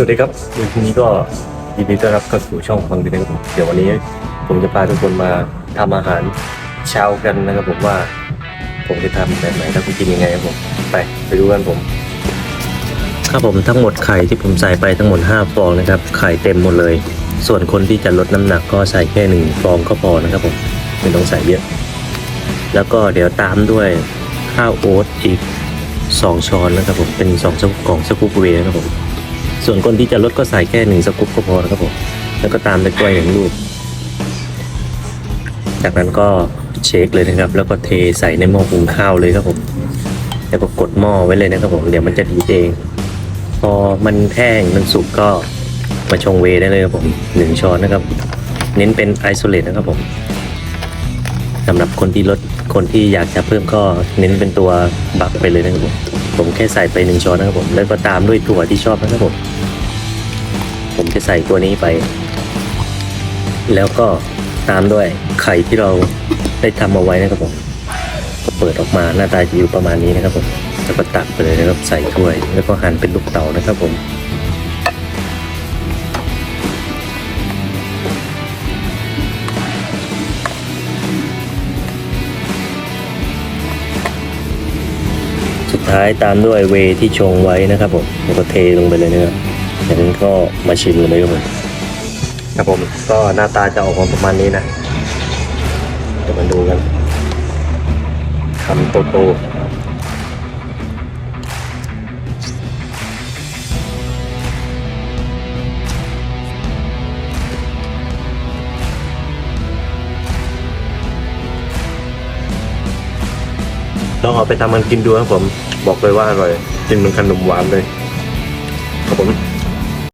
สวัสดีครับวันนี้ก็ยินดีต้อนรับเข้าสู่ช่องฟังดีนะครับผมเดี๋ยววันนี้ผมจะพาทุกคนมาทำอาหารเช้ากันนะครับผมว่า ผมจะทำแบบไหนแล้วก็กินยังไงครับผมไปไปดูกันผมครับผมทั้งหมดไข่ที่ผมใส่ไปทั้งหมด 5 ฟองนะครับไข่เต็มหมดเลย ส่วนคนที่จะลดน้ำหนักก็ใส่แค่หนึ่งฟองก็พอนะครับผมไม่ต้องใส่เยอะ แล้วก็เดี๋ยวตามด้วยข้าวโอ๊ตอีก 2 ช้อนนะครับผมเป็น2สกุปของสกูปเวนะครับผม ส่วนคนที่จะลดก็ใส่แค่หนึ่งสกูปก็พอนะครับผมแล้วก็ตามด้วยกล้วยหนึ่งลูก จากนั้นก็เชคเลยนะครับ แล้วก็เทใส่ในหม้อหุงข้าวเลยครับผมแล้วก็กดหม้อไว้เลยนะครับผมเดี๋ยวมันจะดีเอง พอมันแห้งมันสุกก็มาชงเวได้เลยครับผมหนึ่งช้อนนะครับ เน้นเป็นไอโซเลตนะครับผมสำหรับคนที่ลดคนที่อยากจะเพิ่มก็เน้นเป็นตัวบักไปเลยนะครับผม ผมแค่ใส่ไปหนึ่งช้อนนะครับผม แล้วก็ตามด้วยถั่วที่ชอบนะครับผม ผมจะใส่ตัวนี้ไป แล้วก็ตามด้วยไข่ที่เราได้ทำเอาไว้นะครับผมก็เปิดออกมาหน้าตาจะอยู่ประมาณนี้นะครับผมแล้วก็ตักไปเลยนะครับใส่ถ้วย แล้วก็หั่นเป็นลูกเต๋านะครับผม ท้ายตามด้วยเวย์ที่ชงไว้นะครับผมแล้วก็เทลงไปเลยนะครับจากนั้นก็มาชิมกันเลยครับผมครับผมก็หน้าตาจะออกมาประมาณนี้นะเดี๋ยวมาดูกันคำโตๆลองเอาไปทำมันกินดูครับผม บอกเลยว่าอร่อยกินเหมือนขนมหวานเลยขอบคุณ